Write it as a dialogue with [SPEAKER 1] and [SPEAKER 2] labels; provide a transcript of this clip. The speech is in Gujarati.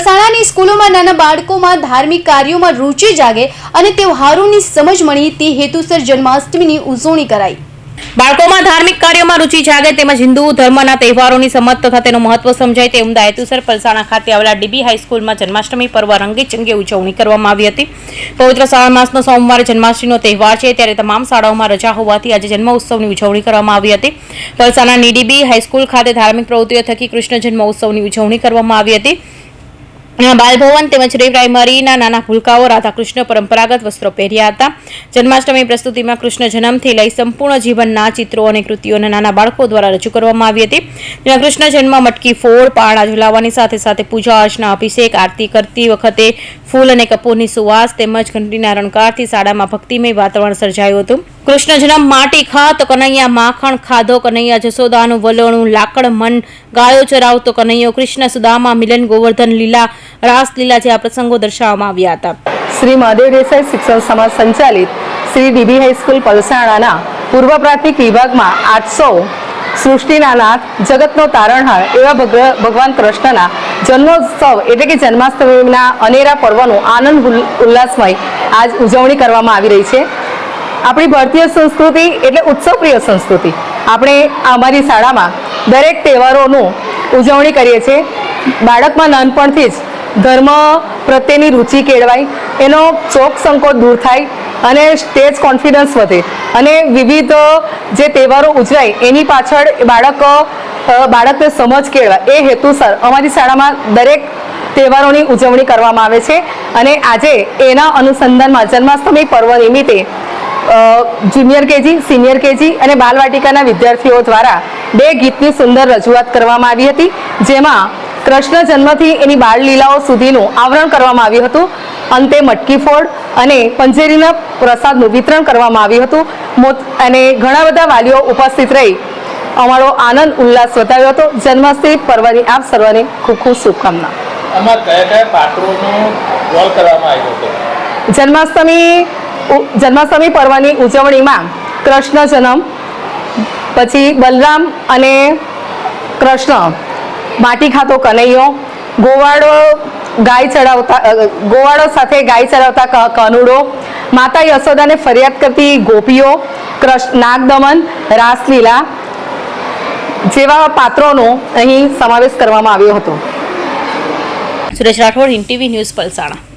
[SPEAKER 1] પલસાણાની સ્કૂલોમાં નાના બાળકોમાં ધાર્મિક કાર્યોમાં રુચિ જાગે અને તહેવારોની સમજ મળી તે હેતુસર જન્માષ્ટમીની ઉજવણી કરાઈ.
[SPEAKER 2] બાળકોમાં ધાર્મિક કાર્યોમાં રુચિ જાગે તેમજ હિન્દુ ધર્મના તહેવારોની સમજ તથા તેનું મહત્વ સમજાય તે ઉમદા હેતુસર પલસાણા ખાતે આવેલા ડીબી હાઈસ્કૂલમાં જન્માષ્ટમી પર્વ રંગે ચંગે ઉજવણી કરવામાં આવી હતી. પવિત્ર શ્રાવણ માસનો સોમવારે જન્માષ્ટમીનો તહેવાર છે ત્યારે તમામ શાળાઓમાં રજા હોવાથી આજે જન્મ ઉત્સવની ઉજવણી કરવામાં આવી હતી. પલસાણાની ડીબી હાઈસ્કૂલ ખાતે ધાર્મિક પ્રવૃત્તિઓ થકી કૃષ્ણ જન્મ ઉત્સવની ઉજવણી કરવામાં આવી હતી. બાલભવન તેમજ રે પ્રાઇમરીના નાના ભૂલકાઓ રાધાકૃષ્ણ પરંપરાગત વસ્ત્રો પહેર્યા હતા. જન્માષ્ટમી પ્રસ્તુતિમાં કૃષ્ણ જન્મથી લઈ સંપૂર્ણ જીવનના ચિત્રો અને કૃતિઓને નાના બાળકો દ્વારા રજૂ કરવામાં આવી હતી. જેમાં કૃષ્ણ જન્મ, મટકી ફોડ પાળા ઝુલાવવાની સાથે સાથે પૂજા અર્ચના, અભિષેક, આરતી કરતી વખતે ફૂલ અને કપૂરની સુવાસ તેમજ ઘંટીના રણકારથી શાળામાં ભક્તિમય વાતાવરણ સર્જાયું હતું. કૃષ્ણ જન્મ માટી ખા તો કનૈયા માખણ ખાધો, કનૈયા જસોદાનું વલોણું લાકડ મન ગાયો ચરાવતો, કનૈયો કૃષ્ણ સુદામા મિલન ગોવર્ધન લીલા રાસલીલા જેવા પ્રસંગો દર્શાવવામાં આવ્યા હતા.
[SPEAKER 3] શ્રી મહાદેવ દેસાઈ શિક્ષણ સમાજ સંચાલિત શ્રી ડીબી હાઈસ્કૂલ પલસાણાના પૂર્વ પ્રાથમિક વિભાગમાં આઠસો સૃષ્ટિના નાથ જગતનો તારણહાર એવા ભગ- ભગવાન કૃષ્ણના જન્મોત્સવ એટલે કે જન્માષ્ટમીના અનેરા પર્વનું આનંદ ઉલ્લાસમય આજ ઉજવણી કરવામાં આવી રહી છે. આપણી ભારતીય સંસ્કૃતિ એટલે ઉત્સવપ્રિય સંસ્કૃતિ. આપણે અમારી શાળામાં દરેક તહેવારોનું ઉજવણી કરીએ છીએ. બાળકમાં નાનપણથી જ ધર્મ પ્રત્યેની રુચિ કેળવાય, એનો ચોક સંકોચ દૂર થાય અને સ્ટેજ કોન્ફિડન્સ વધે. અને વિવિધ જે તહેવારો ઉજવાય, એની પાછળ બાળક બાળકને સમજ કેળવાય. એ હેતુસર અમારી શાળામાં દરેક તહેવારોની ઉજવણી કરવામાં આવે છે. અને આજે એના અનુસંધાનમાં જન્માષ્ટમી પર્વ નિમિત્તે જુનિયર કેજી સિનિયર કેજી અને બાલવાટિકાના વિદ્યાર્થીઓ દ્વારા બે ગીતની સુંદર રજૂઆત કરવામાં આવી હતી જેમાં કૃષ્ણ જન્મથી એની બાળ લીલાઓ સુધીનું આવરણ કરવામાં આવ્યું હતું અંતે મટકી ફોડ અને પંજેરીના પ્રસાદનું વિતરણ કરવામાં આવ્યું હતું. અને ઘણા બધા વાલીઓ ઉપસ્થિત રહી અમારો આનંદ ઉલ્લાસ વધાવ્યો હતો. જન્માષ્ટમી પર્વની આપ સર્વને ખૂબ ખૂબ શુભકામના.
[SPEAKER 4] આમાં કયા કયા પાત્રોનો રોલ કરવામાં આવ્યો હતો?
[SPEAKER 3] જન્માષ્ટમી જન્માષ્ટમી પર્વની ઉજવણીમાં કૃષ્ણ જન્મ પછી બલરામ અને કૃષ્ણ. માટી ખાતો કનૈયો, ગોવાળો ગાય ચડાવતા ગોવાળો સાથે ગાય ચડાવતા કનુડો, માતા યશોદાને ફરિયાદ કરતી ગોપીઓ કૃષ્ણ નાગદમન, રાસલીલા જેવા પાત્રોનો અહીં સમાવેશ કરવામાં આવ્યો હતો.
[SPEAKER 2] સુરેશ રાઠોડ, હિન્દ ન્યૂઝ પલસાણા.